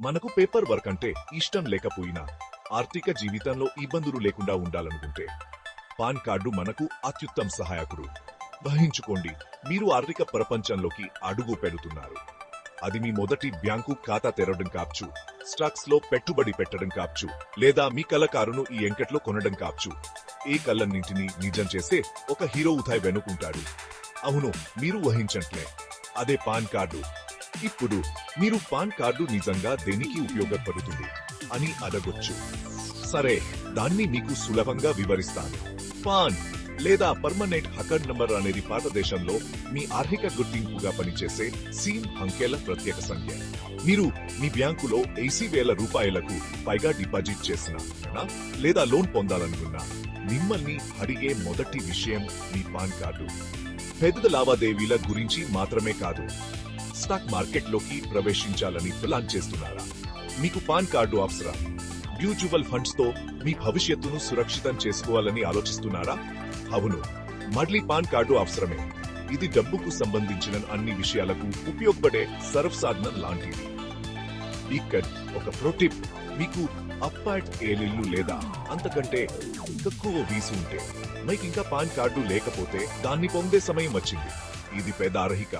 మనకు paper work అంటే ఇష్టం లేకపోయినా ఆర్థిక జీవితంలో ఇబ్బందులు లేకుండా ఉండాలనుకుంటే పాన్ కార్డు మనకు అత్యుత్తమ సహాయకుడు. వహించుకోండి మీరు ఆర్థిక ప్రపంచంలోకి అడుగు పెడుతున్నారు. అది మీ మొదటి బ్యాంకు ఖాతా తెరవడం కావచ్చు స్టాక్స్లో పెట్టుబడి పెట్టడం కావచ్చు లేదా మీ కళకారును ఈ ఎంకెట్లో కొనడం కావచ్చు. ఈ కళ్ళన్నింటిని నిజం చేసే ఒక హీరో ఉథాయ్ వెనుకుంటాడు. అవును మీరు వహించట్లే. అదే పాన్ కార్డు. ఇప్పుడు మీరు పాన్ కార్డు నిజంగా దేనికి ఉపయోగపడుతుంది అని అడగొచ్చు. సరే దాన్ని మీకు సులభంగా వివరిస్తాను. పాన్ లేదా పర్మనెంట్ హకర్ నంబర్ అనేది భారతదేశంలో మీ ఆర్థిక గుర్తింపుగా పనిచేసే సీమ్ అంకెల ప్రత్యేక సంఖ్య. మీరు మీ బ్యాంకులో ఎయిసీ వేల రూపాయలకు పైగా డిపాజిట్ చేసిన లేదా లోన్ పొందాలనుకున్నా మిమ్మల్ని అడిగే మొదటి విషయం మీ పాన్ కార్డు. పెద్ద లావాదేవీల గురించి మాత్రమే కాదు. స్టాక్ మార్కెట్లోకి ప్రవేశించాలని ప్లాన్ చేస్తున్నారా? మీకు పాన్ కార్డు అవసరం. మ్యూచువల్ ఫండ్స్తో మీ భవిష్యత్తును సురక్షితం చేసుకోవాలని ఆలోచిస్తున్నారా? అవును మళ్ళీ పాన్ కార్డు అవసరమే. ఇది డబ్బుకు సంబంధించిన అన్ని విషయాలకు ఉపయోగపడే సర్వ సాధనం లాంటిది. ఇక్కడ ఒక ప్రోటిప్ మీకు అప్పాట్ ఏలిల్లు లేదా అంతకంటే తక్కువ వీసు ఉంటే మీకు ఇంకా పాన్ కార్డు లేకపోతే దాన్ని పొందే సమయం వచ్చింది. ఇది పెద్ద అర్హిక.